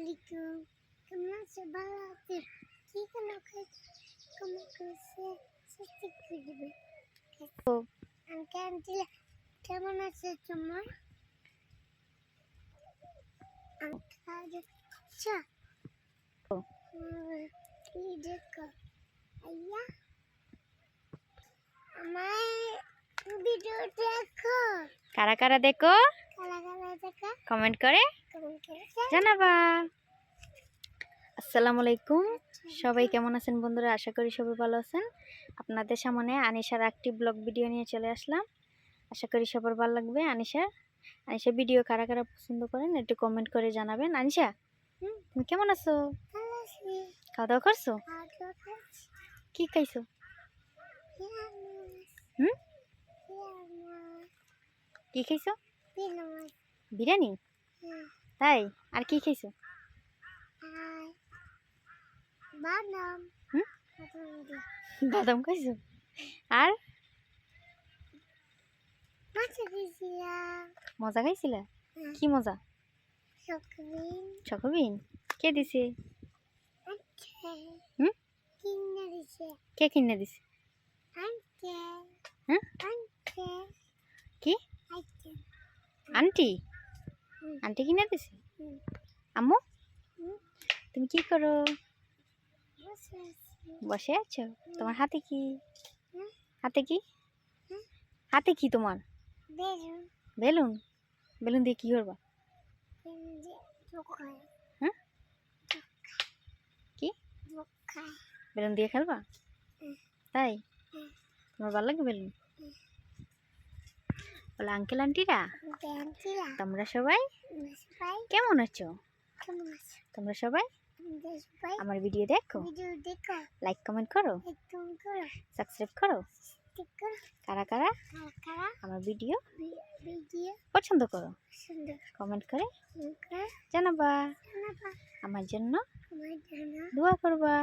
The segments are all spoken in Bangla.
আলাইকুম। কেমন আছে? ভালো আছে। কি কেন কেমন করছে সত্যি করে আঙ্কে আন্টি কেমন আছে তোমার? আচ্ছা। কি দেখো আইয়া আমার ভিডিও দেখো। কারা কারা দেখো? কালা কালা দেখো? কমেন্ট করে। জানাবা। আসসালামু আলাইকুম সবাই কেমন আছেন বন্ধুরা? আশা করি সবাই ভালো আছেন। আপনাদের সামনে আনিশার একটি ব্লগ ভিডিও নিয়ে চলে আসলাম। আশা করি সবার ভালো লাগবে। আনিশার? আনিশা ভিডিও কারা কারা পছন্দ করেন একটু কমেন্ট করে জানাবেন। আনিশা তুমি কেমন আছো? খাওয়া দাওয়া করছ? কি খাইছো? হুম? কি খাইছো? বিরিয়ানি? তাই? আর কি খাইছো আর বাদাম? বাদাম। খাইছো? আর? মজা খাইছিলা? হ্যাঁ। কি মজা? চকবিন। কে দিছে? কে কিনে দিছে? কি? আন্টি? আন্টি কিনে দিছে? আম্মু? তুমি কি করো? বসে আছো। তোমার হাতে কি? হাতে কি? হাতে কি তোমার? বেলুন। বেলুন? দিয়ে কি করবা? কি? বেলুন দিয়ে খেলবা? তাই? তোমার ভালো লাগে বেলুন? বলে আঙ্কেল আন্টিরা। তোমরা সবাই কেমন আছো? তোমরা সবাই? আমার ভিডিও দেখো? লাইক কমেন্ট করো? সাবস্ক্রাইব করো। কারা? কারা। আমার ভিডিও? পছন্দ করো? কমেন্ট করে জানাবা। আমার জন্য আমার দোয়া করবা।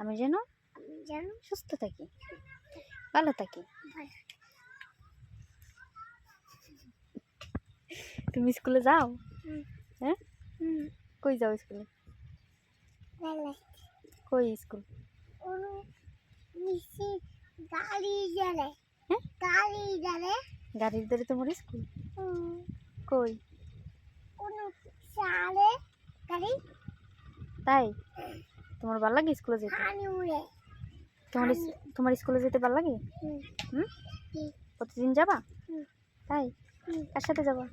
আমি যেন সুস্থ থাকি। ভালো থাকি। তুমি স্কুলে যাও? হ্যাঁ? কই যাও স্কুলে? কই স্কুল? হ্যাঁ? গাড়ি গাড়ির ধরে তোমার স্কুল? কই? তাই? তোমার ভালো লাগে স্কুলে যেতে? তোমার তোমার স্কুলে যেতে ভালো লাগে? হুম। প্রতিদিন যাবা? তাই? কার সাথে যাবা?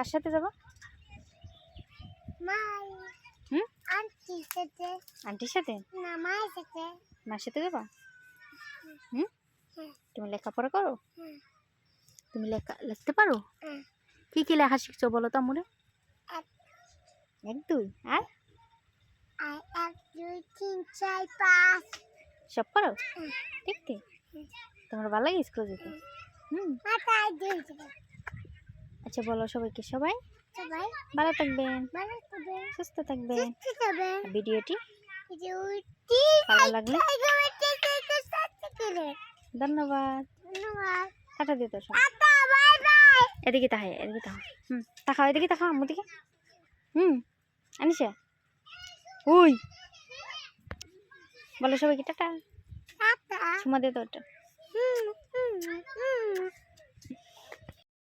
কার সাথে যাবা? হুম? সাথে। আন্টির সাথে? না মায়ের সাথে। মার সাথে যাবা? হুম? হ্যাঁ। তুমি লেখাপড়া করো? হ্যাঁ। তুমি লেখা লিখতে পারো? হ্যাঁ। কি কি লেখা শিখছো বলো তো আমরে এক দুই। আর? এক দুই তিন চার পাঁচ। সব পারো ঠিক ঠিক তোমার ভালো লাগে স্কুলে যেতে? হুম। আচ্ছা বলো সবাইকে সবাই? সবাই? ভালো থাকবেন। সুস্থ থাকবেন। ভিডিওটি? ভিডিওটি ভালো লাগলে? ধন্যবাদ। ধন্যবাদ। কাটা দিতে সব টাটা বাই বাই এদিকে তাহাই এদিকে তাহাও হুম তাকাও এদিকে তাকাও আমার দিকে হুম আনিসা? ওই। বলো সবাইকে টাটা। টাটা। সুমা দে তো ওটা। হুম হুম হুম।